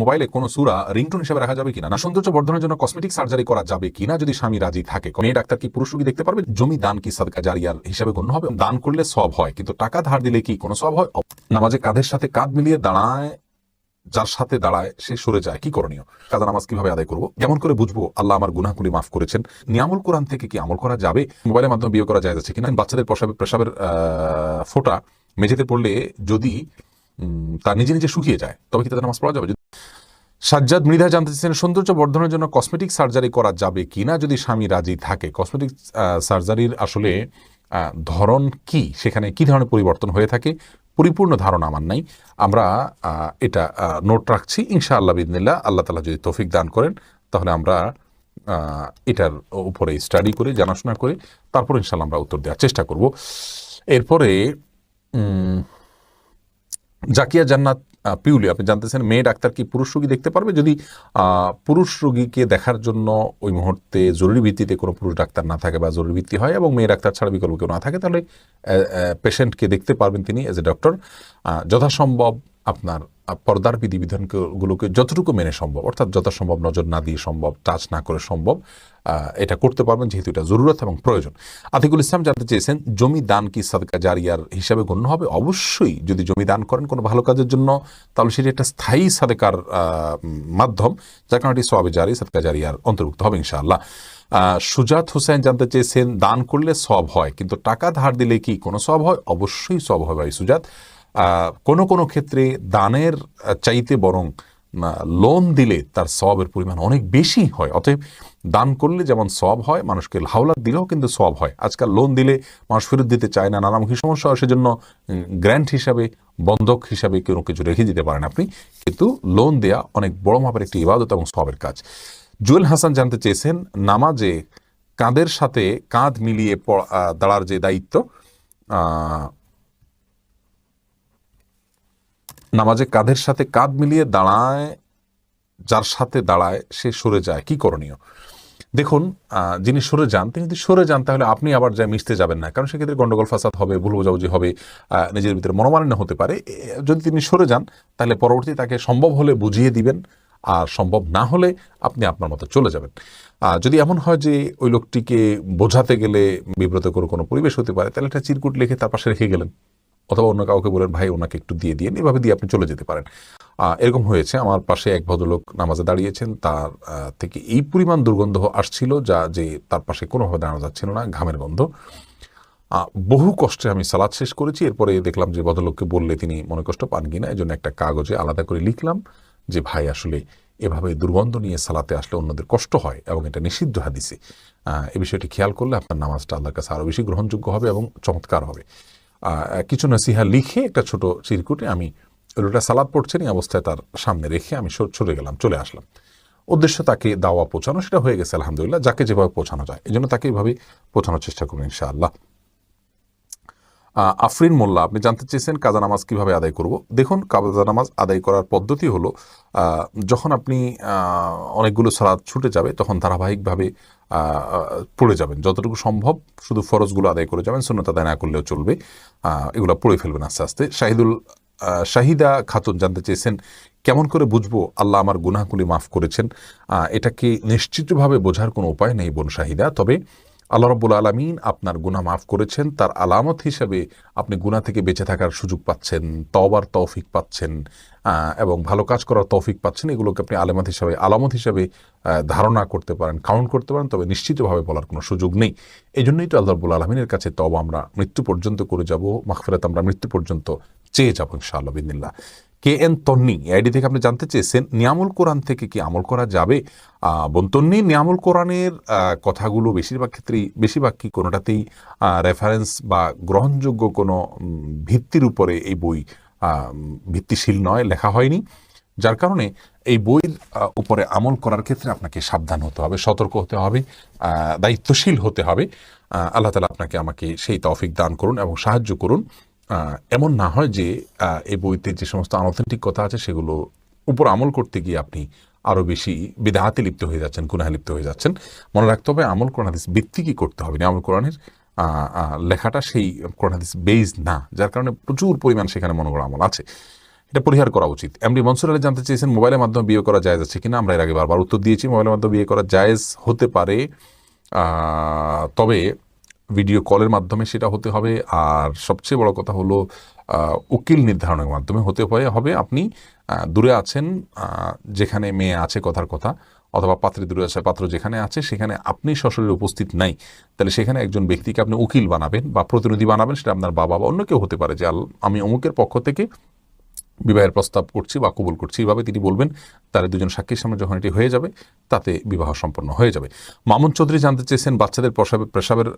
মোবাইলে কোনো সুরা রিংটোন হিসেবে রাখা যাবে কিনা? না সৌন্দর্য বর্ধনের জন্য কসমেটিক সার্জারি করা যাবে কিনা? যদি স্বামী রাজি থাকে মেয়ে ডাক্তার কি পুরুষ দেখতে পারবে? জমি দান কি সাদকা জারিয়ার হিসেবে গণ্য হবে? দান করলে সব হয় কিন্তু টাকা ধার দিলে কি কোনো সব হয়? নামাজে কাঁধের সাথে কাঁধ মিলিয়ে দাঁড়ায় যার সাথে দাঁড়ায় সে সরে যায় কি করণীয়? কাজা নামাজ কীভাবে আদায় করব? কেমন করে বুঝব? আল্লাহ আমার গুনাহগুলি মাফ করেছেন। নিয়ামুল কোরআন থেকে কি আমল করা যাবে? মোবাইলের মাধ্যমে বিয়ে করা যায় যাচ্ছে কিনা? বাচ্চাদের প্রসাবের প্রসাবের ফোঁটা মেঝেতে পড়লে যদি উম, তা নিজে নিজে শুকিয়ে যায় তবে কি তাদের নামাজ পড়া যাবে? সাজ্জাদ মৃধা জানতে চাইছেন, সৌন্দর্য বর্ধনের জন্য কসমেটিক সার্জারি করা যাবে কি না যদি স্বামী রাজি থাকে কসমেটিক সার্জারির আসলে ধরন কি? সেখানে কি ধরনের পরিবর্তন হয়ে থাকে? পরিপূর্ণ ধারণা আমার নাই। আমরা এটা নোট রাখছি। ইনশা আল্লাহ বিদিনিল্লা আল্লাহ তালা যদি তৌফিক দান করেন, তাহলে আমরা এটার উপরে স্টাডি করে, জানাশোনা করে, তারপর ইনশাল্লাহ আমরা উত্তর দেওয়ার চেষ্টা করব। এরপরে জাকিয়া জান্নাত পিউলি, আপনি জানতেছেন মেয়ে ডাক্তার কি পুরুষ রোগী দেখতে পারবে? যদি পুরুষ রোগীকে দেখার জন্য ওই মুহূর্তে জরুরি ভিত্তিতে কোনো পুরুষ ডাক্তার না থাকে বা জরুরি ভিত্তি হয় এবং মেয়ে ডাক্তার ছাড়া বিকল্প কেউ না থাকে, তাহলে পেশেন্টকে দেখতে পারবেন তিনি এজ এ ডক্টর যথাসম্ভব আপনার পর্দার বিধিবিধানগুলোকে যতটুকু মেনে সম্ভব, অর্থাৎ যথাসম্ভব নজর না দিয়ে সম্ভব, টাচ না করে সম্ভব এটা করতে পারবেন যেহেতু এটা জরুরত এবং প্রয়োজন। আতিকুল ইসলাম জানতে চেয়েছেন, জমি দান কি সাদকা জারিয়ার হিসাবে গণ্য হবে? অবশ্যই, যদি জমি দান করেন কোনো ভালো কাজের জন্য, তাহলে সেটি একটা স্থায়ী সাদেকার মাধ্যম, যার কারণে এটি জারি, সাদকা জারিয়ার অন্তর্ভুক্ত হবে ইনশাআল্লাহ। সুজাত হোসেন জানতে চেয়েছেন, দান করলে সব হয়, কিন্তু টাকা ধার দিলে কি কোনো সব হয়? অবশ্যই সব হয় ভাই সুজাত। কোনো কোনো ক্ষেত্রে দানের চাইতে বরং লোন দিলে তার সবের পরিমাণ অনেক বেশি হয়। অতএব দান করলে যেমন সব হয়, মানুষকে হাওলাত দিলেও কিন্তু সব হয়। আজকাল লোন দিলে মানুষ ফেরত দিতে চায় না, নানামুখী সমস্যা হয়, সেজন্য গ্র্যান্ট হিসাবে, বন্ধক হিসাবে কোনো কিছু রেখে দিতে পারেন আপনি। কিন্তু লোন দেয়া অনেক বড় মাপের একটি ইবাদত এবং সবের কাজ। জুয়েল হাসান জানতে চেয়েছেন, নামাজে কাঁধের সাথে কাঁধ মিলিয়ে দাঁড়ার যে দায়িত্ব নামাজে কাঁধের সাথে কাঁধ মিলিয়ে দাঁড়ায়, যার সাথে দাঁড়ায় সে সরে যায়। কি করণীয়? দেখুন যিনি সরে যান, তিনি যদি সরে যান, তাহলে আপনি আবার যায় মিশতে যাবেন না। কারণ সেক্ষেত্রে গণ্ডগোল, ফাসাদ হবে, ভুল বোঝাবুঝি হবে নিজের ভিতরে মনোমালিন্য হতে পারে। যদি তিনি সরে যান, তাহলে পরবর্তী তাকে সম্ভব হলে বুঝিয়ে দিবেন, আর সম্ভব না হলে আপনি আপনার মতো চলে যাবেন। যদি এমন হয় যে ওই লোকটিকে বোঝাতে গেলে বিব্রতকর কোনো পরিবেশ হতে পারে, তাহলে একটা চিরকুট লিখে তার পাশে রেখে গেলেন। অথবা অন্য কাউকে বলেন, ভাই, ওনাকে একটু দিয়ে দিয়ে এভাবে দিয়ে আপনি চলে যেতে পারেন। এরকম হয়েছে। আমার পাশে এক ভদ্রলোক নামাজে দাঁড়িয়েছেন। তার থেকে এই পরিমাণ দুর্গন্ধ আসছিল যা, যে তার পাশে কোনোভাবে দাঁড়ানো যাচ্ছিল না, ঘামের গন্ধ। বহু কষ্টে আমি সালাদ শেষ করেছি। এরপরে দেখলাম যে ভদ্রলোককে বললে তিনি মনে কষ্ট পান কিনা এই জন্য একটা কাগজে আলাদা করে লিখলাম যে, ভাই, আসলে এভাবে দুর্গন্ধ নিয়ে সালাতে আসলে অন্যদের কষ্ট হয় এবং এটা নিষিদ্ধ হাদিসে। এই বিষয়টি খেয়াল করলে আপনার নামাজটা আল্লাহর কাছে আরও বেশি গ্রহণযোগ্য হবে এবং চমৎকার হবে। কিছু নসিহা লিখে একটা ছোট চিরকুটে আমি লোকটা সালাদ পড়ছেন এই অবস্থায় তার সামনে রেখে আমি সর- গেলাম, চলে আসলাম। উদ্দেশ্য তাকে দাওয়া পৌঁছানো, সেটা হয়ে গেছে, আলহামদুলিল্লাহ, যাকে যেভাবে পৌঁছানো যায়। এই জন্য তাকে এইভাবে পৌঁছানোর চেষ্টা করুন, ইনশাআল্লাহ। আফরিন মোল্লা, আপনি জানতে চেয়েছেন কাজা নামাজ কীভাবে আদায় করব। দেখুন, কাজা নামাজ আদায় করার পদ্ধতি হলো যখন আপনি অনেকগুলো সালাদ ছুটে যাবে, তখন ধারাবাহিকভাবে পড়ে যাবেন। যতটুকু সম্ভব শুধু ফরজগুলো আদায় করে যাবেন শূন্যতা আদায় না করলেও চলবে। এগুলো পড়ে ফেলবেন আস্তে আস্তে। শাহিদুল শাহিদা খাতুন জানতে চেয়েছেন, কেমন করে বুঝব আল্লাহ আমার গুনাহগুলি মাফ করেছেন? এটাকে নিশ্চিতভাবে বোঝার কোনো উপায় নেই বোন শাহিদা? তবে আল্লাহ রব্বুল আলমিন আপনার গুনাহ মাফ করেছেন, তার আলামত হিসেবে আপনি গুনাহ থেকে বেঁচে থাকার সুযোগ পাচ্ছেন, তওবার তৌফিক পাচ্ছেন এবং ভালো কাজ করার তৌফিক পাচ্ছেন, এগুলোকে আপনি আলামত হিসাবে আলামত হিসাবে ধারণা করতে পারেন, কাউন্ট করতে পারেন, তবে নিশ্চিতভাবে বলার কোনো সুযোগ নেই। এই জন্যই তো আল্লাহ রব্বুল আলমিনের কাছে তব আমরা মৃত্যু পর্যন্ত করে যাব মাখফেরাত আমরা মৃত্যু পর্যন্ত চেয়ে যাব ইনশাআল্লাহ বিদিল্লা কে এন তন্নি আইডি থেকে আপনি জানতে চেয়েছেন নিয়ামুল কোরআন থেকে কি আমল করা যাবে? আহ, বোন তন্নি নিয়ামুল কোরআনের কথাগুলো বেশিরভাগ ক্ষেত্রেই বেশিরভাগ কি কোনোটাতেই রেফারেন্স বা গ্রহণযোগ্য কোনো ভিত্তির উপরে এই বই ভিত্তিশীল নয় লেখা হয়নি। যার কারণে এই বইয়ের উপরে আমল করার ক্ষেত্রে আপনাকে সাবধান হতে হবে সতর্ক হতে হবে দায়িত্বশীল হতে হবে। আল্লাহ তালা আপনাকে আমাকে সেই তৌফিক দান করুন এবং সাহায্য করুন। এমন না হয় যে এই বইতে যে সমস্ত আনঅথেন্টিক কথা আছে সেগুলো উপর আমল করতে গিয়ে আপনি আরও বেশি বিদাহাতে লিপ্ত হয়ে যাচ্ছেন, গুনাহে লিপ্ত হয়ে যাচ্ছেন। মনে রাখতে হবে আমল কোরআন হাদিস ভিত্তি কি করতে হবে। না আমল কোরআনের লেখাটা সেই কোরআন হাদিস বেজ না, যার কারণে প্রচুর পরিমাণ সেখানে মনে করা আমল আছে। এটা পরিহার করা উচিত। এমডি মনসুর আলী জানতে চেয়েছেন, মোবাইলের মাধ্যমে বিয়ে করা জায়েজ আছে কিনা? আমরা এর আগে বারবার উত্তর দিয়েছি, মোবাইলের মাধ্যমে বিয়ে করা জায়েজ হতে পারে। তবে ভিডিও কলের মাধ্যমে সেটা হতে হবে। আর সবচেয়ে বড় কথা হলো উকিল নির্ধারণের মাধ্যমে হতে হবে আপনি দূরে আছেন যেখানে মেয়ে আছে কথার কথা, অথবা পাত্রে দূরে আছে, পাত্র যেখানে আছে, সেখানে আপনি সশরীরে উপস্থিত নাই। তাহলে সেখানে একজন ব্যক্তিকে আপনি উকিল বানাবেন বা প্রতিনিধি বানাবেন, সেটা আপনার বাবা বা অন্য কেউ হতে পারে। যে আমি অমুকের পক্ষ থেকে বিবাহের প্রস্তাব করছি বা কবুল করছি, এইভাবে তিনি বলবেন, তার দুজন সাক্ষীর সামনে যখন এটি হয়ে যাবে, তাতে বিবাহ সম্পন্ন হয়ে যাবে। মামুন চৌধুরী জানতে চেয়েছেন, বাচ্চাদের প্রসাবে, প্রসাবের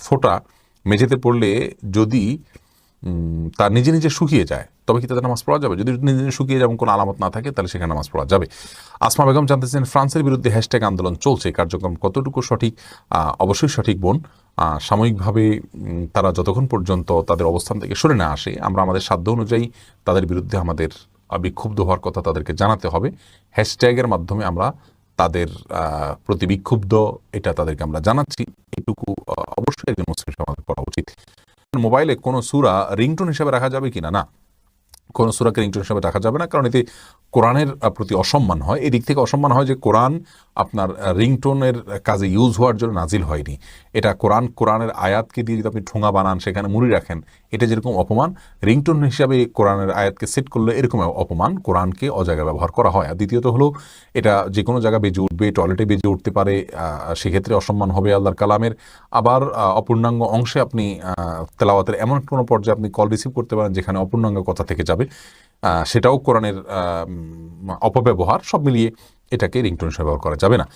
ফোটা মেঝেতে পড়লে যদি তার নিজে নিজে শুকিয়ে যায় তবে কি তাদের নামাজ পড়া যাবে? যদি শুকিয়ে যেমন কোনো আলামত না থাকে, তাহলে সেখানে নামাজ পড়া যাবে। আসমা বেগম জানতে চেয়েছেন ফ্রান্সের বিরুদ্ধে হ্যাশট্যাগ আন্দোলন চলছে। কার্যক্রম কতটুকু সঠিক? অবশ্যই সঠিক বোন। সাময়িকভাবে তারা যতক্ষণ পর্যন্ত তাদের অবস্থান থেকে সরে না আসে, আমরা আমাদের সাধ্য অনুযায়ী তাদের বিরুদ্ধে আমাদের বিক্ষুব্ধ হওয়ার কথা তাদেরকে জানাতে হবে। হ্যাশট্যাগের মাধ্যমে আমরা তাদের প্রতি বিক্ষুব্ধ, এটা তাদেরকে আমরা জানাচ্ছি। এটুকু অবশ্যই একজন মুসলিম সমাজের করা উচিত। মোবাইলে কোনো সুরা রিংটোন হিসেবে রাখা যাবে কিনা? না। কোনো সুরাকে রিংটোন হিসেবে রাখা যাবে না, কারণ এতে কোরআনের প্রতি অসম্মান হয়। এদিক থেকে অসম্মান হয় যে কোরআন আপনার রিংটোনের কাজে ইউজ হওয়ার জন্য নাজিল হয়নি। এটা কোরআন, কোরআনের আয়াতকে দিয়ে যদি আপনি ঠোঙা বানান, সেখানে মুড়ি রাখেন, এটা যেরকম অপমান, রিংটোন হিসাবে কোরআনের আয়াতকে সেট করলে এরকম অপমান, কোরআনকে অজায়গায় ব্যবহার করা হয়। আর দ্বিতীয়ত হলো, এটা যে কোনো জায়গায় বেজে উঠবে, টয়লেটে বেজে উঠতে পারে সেক্ষেত্রে অসম্মান হবে আল্লাহর কালামের। আবার অপূর্ণাঙ্গ অংশে আপনি তেলাওয়াতের এমন কোনো পর্যায়ে আপনি কল রিসিভ করতে পারেন, যেখানে অপূর্ণাঙ্গ কথা থেকে যাবে। আহ, সেটাও কোরআনের অপব্যবহার সব মিলিয়ে এটাকে রিংটোন হিসেবে ব্যবহার করা যাবে না।